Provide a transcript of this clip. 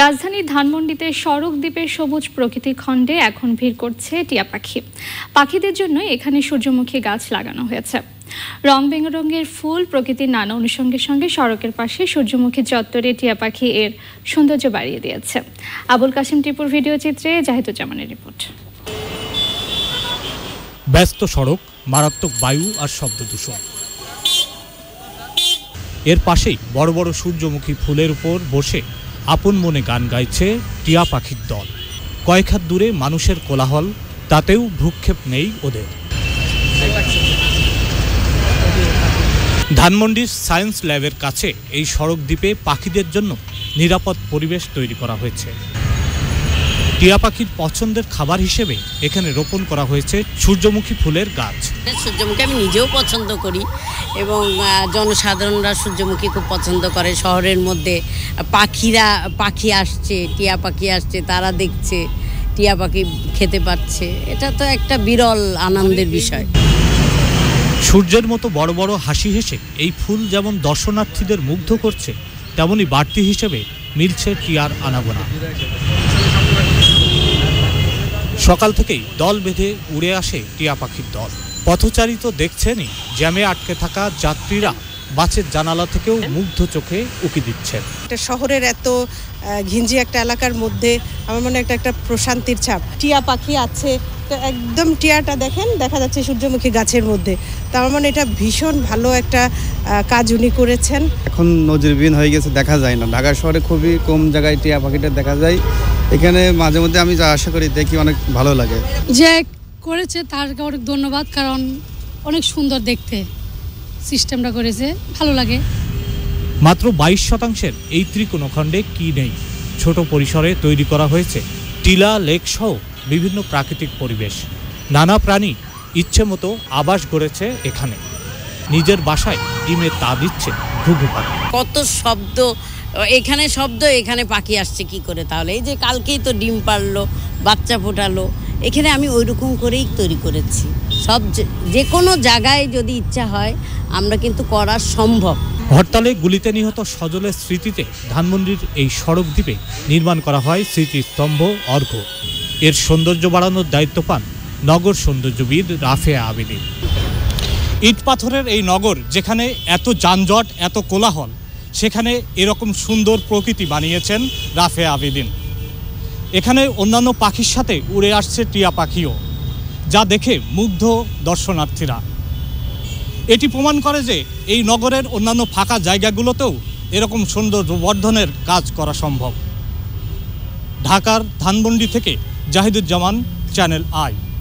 রাজধানীর ধানমন্ডিতে সড়ক দ্বীপের সবুজ প্রকৃতি খণ্ডে এখন ভিড় করছে টিয়া পাখি। পাখিদের জন্য এখানে সূর্যমুখী গাছ লাগানো হয়েছে। রং বেরঙের ফুল প্রকৃতির নানা অনুষঙ্গের সঙ্গে সড়কের পাশে সূর্যমুখী চত্বরে টিয়া পাখি এর সৌন্দর্য বাড়িয়ে দিয়েছে। আবুল কাশিম টিপুর ভিডিও চিত্রে জাহিদুজ্জামানের রিপোর্ট। ব্যস্ত সড়ক, মারাত্মক বায়ু আর শব্দ দূষণ। এর পাশেই বড় বড় সূর্যমুখী ফুলের উপর বসে আপন মনে গান গাইছে টিয়া পাখির দল। কয়েক হাত দূরে মানুষের কোলাহল, তাতেও ভ্রুক্ষেপ নেই ওদের। ধানমন্ডির সায়েন্স ল্যাবের কাছে এই সড়ক দ্বীপে পাখিদের জন্য নিরাপদ পরিবেশ তৈরি করা হয়েছে। টিয়া পাখির পছন্দের খাবার হিসেবে এখানে রোপণ করা হয়েছে সূর্যমুখী ফুলের গাছ। সূর্যমুখী আমি নিজেও পছন্দ করি এবং জনসাধারণরা সূর্যমুখী খুব পছন্দ করে। শহরের মধ্যে পাখিরা পাখি আসছে টিয়া পাখি আসছে তারা দেখছে টিয়া পাখি খেতে পাচ্ছে এটা তো একটা বিরল আনন্দের বিষয়। সূর্যের মতো বড় বড় হাসি হেসে এই ফুল যেমন দর্শনার্থীদের মুগ্ধ করছে তেমনই বাড়তি হিসেবে মিলছে টিয়ার আনাগোনা। সকাল থেকেই দল বেঁধে উড়ে আসে টিয়া পাখির দল। পথচারী তো দেখছেনই, জ্যামে আটকে থাকা যাত্রীরা বাসের জানালা থেকেও মুগ্ধ চোখে উকি দিচ্ছেন একটা শহরের এত ঘিঞ্জি একটা এলাকার মধ্যে আমার মনে একটা একটা প্রশান্তির ছাপ। টিয়া পাখি আছে তো একদম টিয়াটা দেখেন দেখা যাচ্ছে সূর্যমুখী গাছের মধ্যে। তো আমার মনে এটা ভীষণ ভালো একটা কাজ উনি করেছেন। এখন নজিরবিহীন হয়ে গেছে দেখা যায় না। ঢাকা শহরে খুবই কম জায়গায় টিয়া পাখিটা দেখা যায়। এখানে মাঝে মধ্যে আমি যা আশা করি দেখি অনেক ভালো লাগে। যে করেছে তার অনেক ধন্যবাদ কারণ অনেক সুন্দর দেখতে। সিস্টেমটা করেছে ভালো লাগে। মাত্র বাইশ শতাংশের এই ত্রিকোণখণ্ডে কি নেই? ছোট পরিসরে তৈরি করা হয়েছে টিলা লেক সহ বিভিন্ন প্রাকৃতিক পরিবেশ। নানা প্রাণী ইচ্ছে মতো আবাস গড়েছে এখানে। নিজের বাসায় ডিমে তা দিচ্ছে ঘুঘু পাখি। কত শব্দ এখানে শব্দ এখানে পাখি আসছে কি করে তাহলে? এই যে কালকেই তো ডিম পারল বাচ্চা ফোটালো এখানে আমি ওই রকম করেই তৈরি করেছি। সব যে- কোনো জায়গায় যদি ইচ্ছা হয়, আমরা কিন্তু করা সম্ভব। হরতালে গুলিতে নিহত সজলের স্মৃতিতে ধানমন্ডির এই সড়ক দ্বীপে নির্মাণ করা হয় স্মৃতিস্তম্ভ অর্ঘ এর সৌন্দর্য বাড়ানোর দায়িত্ব পান নগর সৌন্দর্যবিদ রাফে আবেদিন ইট পাথরের এই নগর, যেখানে এত যানজট, এত কোলাহল, সেখানে এরকম সুন্দর প্রকৃতি বানিয়েছেন রাফে আবেদিন এখানে অন্যান্য পাখির সাথে উড়ে আসছে টিয়া পাখিও। যা দেখে মুগ্ধ দর্শনার্থীরা। এটি প্রমাণ করে যে এই নগরের অন্যান্য ফাঁকা জায়গাগুলোতেও এরকম সৌন্দর্য বর্ধনের কাজ করা সম্ভব। ঢাকার ধানমন্ডি থেকে জাহিদুজ্জামান, চ্যানেল আই।